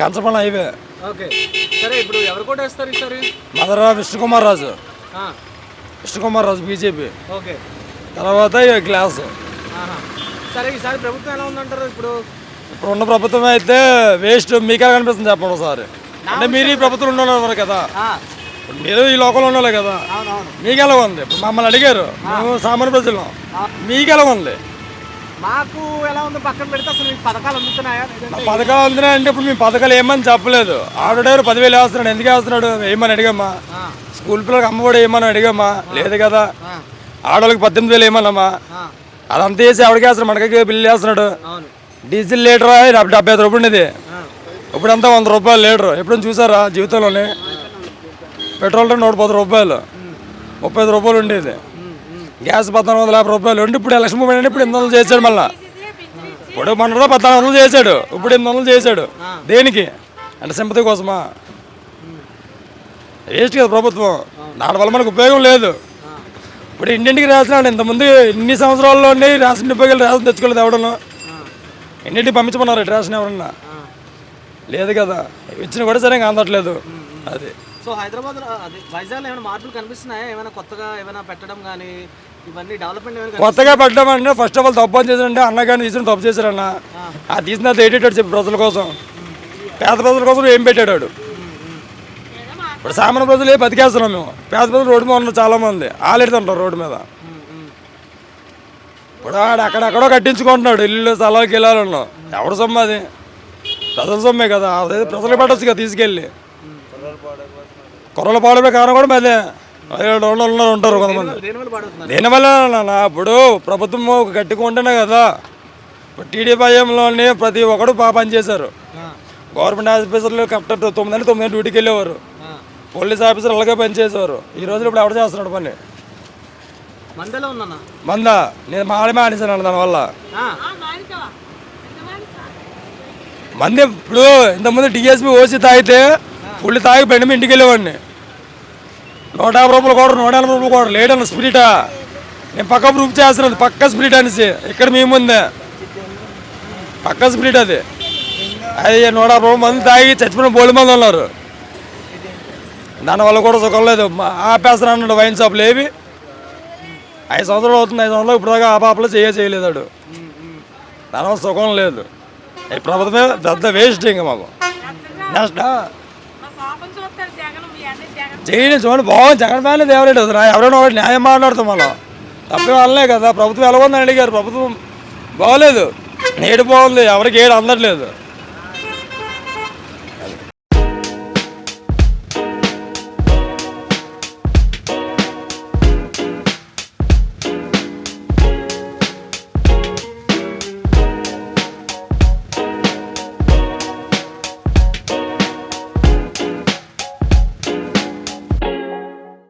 కంచపల్లి highway. Okay. సరే ఇప్పుడు ఎవరు కూడా వేస్తారు ఈసారి? మదర విష్ణుకుమార్ రాజు. విష్ణుకుమార్ రాజు బీజేపీ. ఓకే. తర్వాత గ్లాస్. సరే ఈసారి ప్రభుత్వం ఎలా ఉందంటారు ఇప్పుడు? ఇప్పుడు ఉన్న ప్రభుత్వం అయితే వేస్ట్ మీకే కనిపిస్తుంది చెప్పండి ఒకసారి. అంటే మీరు ఈ ప్రభుత్వం ఉండేవారు కదా? మీరు ఈ లోకంలో ఉండాలి కదా? మీకు ఎలా ఉంది? ఇప్పుడు మమ్మల్ని అడిగారు. మేము సామాన్య ప్రజలు. మీకు ఎలా ఉంది? మాకు ఎలా ఉంది పక్కన పెడితే అసలు మీకు పథకాలు అందుతున్నాయా? పథకాలు అందుతున్నాయి అంటే ఇప్పుడు మీ పథకాలు ఏమని చెప్పలేదు. ఆటో డ్రైవర్ పదివేలు వేస్తున్నాడు ఎందుకు వేస్తున్నాడు? ఏమని అడిగామా ఆ, స్కూల్ పిల్లలకి అమ్మఒడి ఏమని అడిగామా లేదు కదా. ఆడవాళ్ళకి పద్దెనిమిది వేలు ఏమన్నామా అదంతా వేసి ఎవరికి వేస్తున్నాడు మనకి బిల్లు వేస్తున్నాడు. డీజిల్ లీటర్ డెబ్బై ఐదు రూపాయలు ఉండేది ఆ, ఇప్పుడు అంతా వంద రూపాయలు లీటర్. ఎప్పుడైనా చూసారా జీవితంలోనే? పెట్రోల్ నూట పది రూపాయలు. ముప్పై ఐదు రూపాయలు ఉండేది. గ్యాస్ పద్నాలుగు వందల యాభై రూపాయలు. ఉండి ఇప్పుడు ఎలక్షన్ మూమెంట్ ఇప్పుడు ఎనిమిది వందలు చేశాడు మళ్ళీ. ఇప్పుడు మొన్న పద్నాలుగు వందలు చేశాడు. ఇప్పుడు ఎనిమిది వందలు చేశాడు. దేనికి? అంటే సింపతి కోసమా? వేస్ట్ కదా ప్రభుత్వం. దాని వల్ల మనకు ఉపయోగం లేదు. ఇప్పుడు ఇంటింటికి రేషన్ ఇంతకుముందు ఇన్ని సంవత్సరాల్లోనే రేషన్ డిపోకి రేషన్ తెచ్చుకోలేదు ఎవడను. ఇంటింటికి పంపించమన్నారు రేషన్ ఎవరన్నా. లేదు కదా. ఇచ్చిన కూడా సరిగా అందట్లేదు. అది. సో హైదరాబాద్ అదే వైజాగ్లో ఏమైనా మార్పులు కనిపిస్తున్నాయా? ఏమైనా కొత్తగా ఏమైనా పెట్టడం కానీ ఇవన్నీ డెవలప్మెంట్ ఏమైనా కొత్తగా పెట్టామంటే ఫస్ట్ ఆఫ్ ఆల్ తప్పు అని చేశారంటే అన్న కానీ తీసిన తప్పు చేశారన్న. ఆ. తీసిన ఏటేటాడు చెప్పి ప్రజల కోసం. పేద ప్రజల కోసం ఏం పెట్టాడు వాడు? ఇప్పుడు సామాన్య ప్రజలు ఏ బతికేస్తున్నాం మేము? పేద ప్రజలు రోడ్డు మీద ఉన్నారు చాలా మంది ఆలెడుతుంటారు రోడ్డు మీద. ఇప్పుడు ఆడు అక్కడెక్కడో కట్టించుకుంటున్నాడు ఇల్లు స్థలాలు గిలాలను ఎవడు సొమ్ము అది? ప్రజల సొమ్మే కదా. అదే ప్రజలకు పెట్టచ్చు కదా తీసుకెళ్ళి. కొర్రల పాడమే కారణం కూడా అదే ఏడు ఉన్నారు ఉంటారు కొంతమంది. దీనివల్ల ఇప్పుడు ప్రభుత్వం ఒక కట్టుకుంటేనే కదా. ఇప్పుడు టీడీపీ హయాంలోనే ప్రతి ఒక్కడు బాగా పనిచేశారు గవర్నమెంట్ ఆఫీసర్లు కరెక్ట్ తొమ్మిది తొమ్మిది డ్యూటీకి వెళ్ళేవారు. పోలీస్ ఆఫీసర్ అలాగే పనిచేసేవారు ఈ రోజులు ఇప్పుడు ఎవడు చేస్తున్నాడు పని? మందా. నేను మాడి మానేశాను దానివల్ల. మంది ఇప్పుడు ఇంతకుముందు డిఎస్పీ ఓసి తాగితే ఫుల్ తాగి బండి మీద ఇంటికి వెళ్ళేవాడిని. నూట యాభై రూపాయలు కూడా నూట ఎనభై రూపాయలు కూడా లేడన్న స్పిరిటా నేను పక్క ప్రూఫ్ చేస్తున్నాను పక్క స్పిరిట్ అనేసి. ఇక్కడ మీ ముందే. పక్క స్పిరిట్ అది. అది నూట యాభై రూపాయలు మంది తాగి చచ్చిపోయిన బోళ్ళు మంది ఉన్నారు. దానివల్ల కూడా సుఖం లేదు. ఆపేస్తాను అన్నాడు వైన్ షాపులు ఏవి. ఐదు సంవత్సరాలు అవుతుంది ఐదు సంవత్సరాలు ఇప్పుడు దాకా ఆ పాపలో చేయ చేయలేదు వాడు దానివల్ల సుఖం లేదు. ఈ ప్రభుత్వమే పెద్ద వేస్ట్ ఇంకా మాకు. నెక్స్ట్. చేయండి చూడండి బాగుంది. జగన్ ఫ్యాన్లు దేవలేడు ఎవరైనా ఒకటి న్యాయం మాట్లాడుతాం మనం. తప్పే వాళ్ళనే కదా. ప్రభుత్వం ఎలా ఉందని అడిగారు. ప్రభుత్వం బాగోలేదు. నేడు బాగుంది. ఎవరికి ఏడు అందట్లేదు.